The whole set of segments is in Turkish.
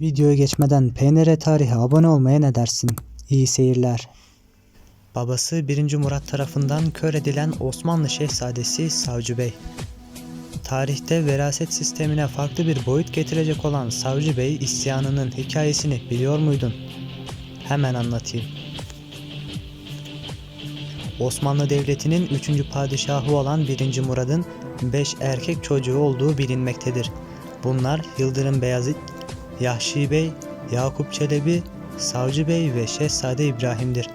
Videoya geçmeden PNR tarihe abone olmaya ne dersin? İyi seyirler. Babası 1. Murat tarafından kör edilen Osmanlı Şehzadesi Savcı Bey. Tarihte veraset sistemine farklı bir boyut getirecek olan Savcı Bey isyanının hikayesini biliyor muydun? Hemen anlatayım. Osmanlı Devleti'nin 3. padişahı olan 1. Murad'ın 5 erkek çocuğu olduğu bilinmektedir. Bunlar Yıldırım Beyazıt, Yahşi Bey, Yakup Çelebi, Savcı Bey ve Şehzade İbrahim'dir.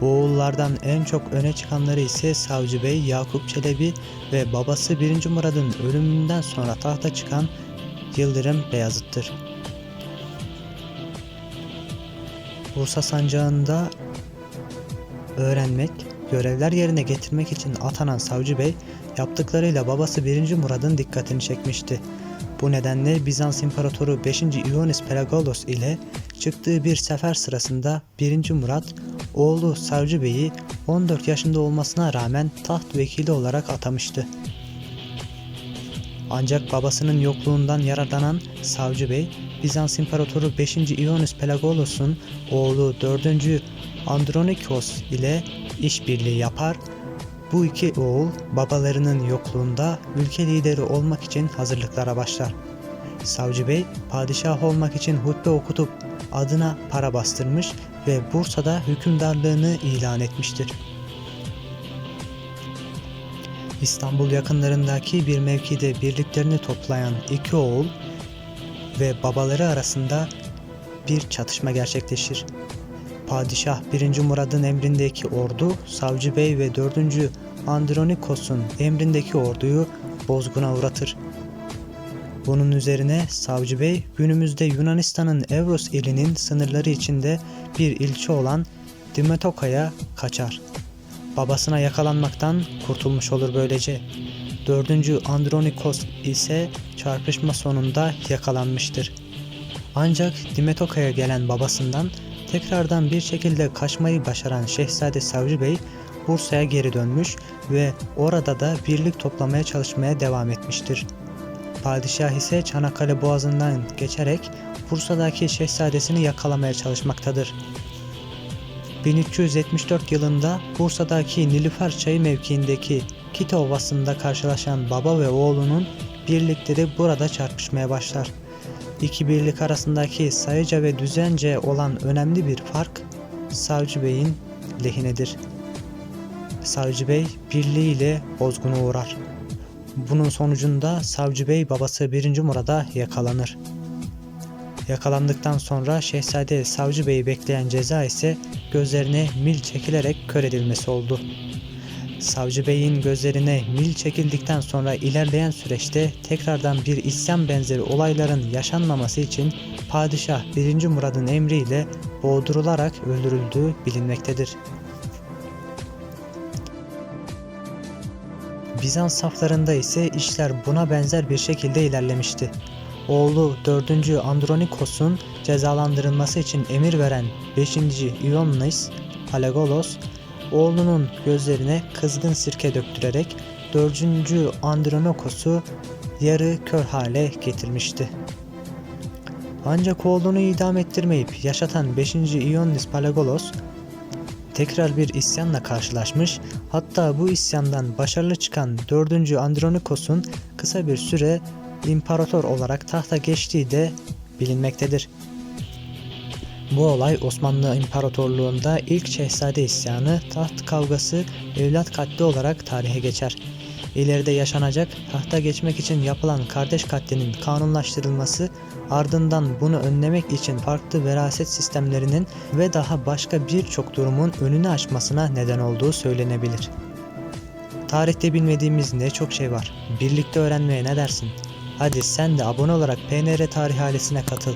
Bu oğullardan en çok öne çıkanları ise Savcı Bey, Yakup Çelebi ve babası 1. Murad'ın ölümünden sonra tahta çıkan Yıldırım Beyazıt'tır. Bursa sancağında öğrenmek, görevler yerine getirmek için atanan Savcı Bey, yaptıklarıyla babası 1. Murad'ın dikkatini çekmişti. Bu nedenle Bizans İmparatoru 5. Ioannis Pelagolos ile çıktığı bir sefer sırasında 1. Murat, oğlu Savcı Bey'i 14 yaşında olmasına rağmen taht vekili olarak atamıştı. Ancak babasının yokluğundan yararlanan Savcı Bey, Bizans İmparatoru 5. Ioannis Pelagolos'un oğlu 4. Andronikos ile işbirliği yapar. Bu iki oğul babalarının yokluğunda ülke lideri olmak için hazırlıklara başlar. Savcı Bey padişah olmak için hutbe okutup adına para bastırmış ve Bursa'da hükümdarlığını ilan etmiştir. İstanbul yakınlarındaki bir mevkide birliklerini toplayan iki oğul ve babaları arasında bir çatışma gerçekleşir. Padişah 1. Murad'ın emrindeki ordu, Savcı Bey ve 4. Andronikos'un emrindeki orduyu bozguna uğratır. Bunun üzerine Savcı Bey günümüzde Yunanistan'ın Evros ilinin sınırları içinde bir ilçe olan Dimetoka'ya kaçar. Babasına yakalanmaktan kurtulmuş olur böylece. 4. Andronikos ise çarpışma sonunda yakalanmıştır. Ancak Dimetoka'ya gelen babasından tekrardan bir şekilde kaçmayı başaran Şehzade Savcı Bey Bursa'ya geri dönmüş ve orada da birlik toplamaya çalışmaya devam etmiştir. Padişah ise Çanakkale Boğazı'ndan geçerek Bursa'daki şehzadesini yakalamaya çalışmaktadır. 1374 yılında Bursa'daki Nilüfer Çayı mevkiindeki Kite Ovası'nda karşılaşan baba ve oğlunun birlikleri burada çarpışmaya başlar. İki birlik arasındaki sayıca ve düzence olan önemli bir fark Savcı Bey'in lehinedir. Savcı Bey birliğiyle bozguna uğrar. Bunun sonucunda Savcı Bey babası 1. Murad'a yakalanır. Yakalandıktan sonra Şehzade Savcı Bey'i bekleyen ceza ise gözlerine mil çekilerek kör edilmesi oldu. Savcı Bey'in gözlerine mil çekildikten sonra ilerleyen süreçte tekrardan bir isyan benzeri olayların yaşanmaması için Padişah 1. Murad'ın emriyle boğdurularak öldürüldüğü bilinmektedir. Bizans saflarında ise işler buna benzer bir şekilde ilerlemişti. Oğlu 4. Andronikos'un cezalandırılması için emir veren 5. Ioannis Palagolos, oğlunun gözlerine kızgın sirke döktürerek 4. Andronikos'u yarı kör hale getirmişti. Ancak oğlunu idam ettirmeyip yaşatan 5. Ioannis Palagolos tekrar bir isyanla karşılaşmış, hatta bu isyandan başarılı çıkan 4. Andronikos'un kısa bir süre imparator olarak tahta geçtiği de bilinmektedir. Bu olay Osmanlı İmparatorluğu'nda ilk şehzade isyanı, taht kavgası, evlat katli olarak tarihe geçer. İleride yaşanacak tahta geçmek için yapılan kardeş katlinin kanunlaştırılması, ardından bunu önlemek için farklı veraset sistemlerinin ve daha başka birçok durumun önünü açmasına neden olduğu söylenebilir. Tarihte bilmediğimiz ne çok şey var. Birlikte öğrenmeye ne dersin? Hadi sen de abone olarak PNR Tarih ailesine katıl.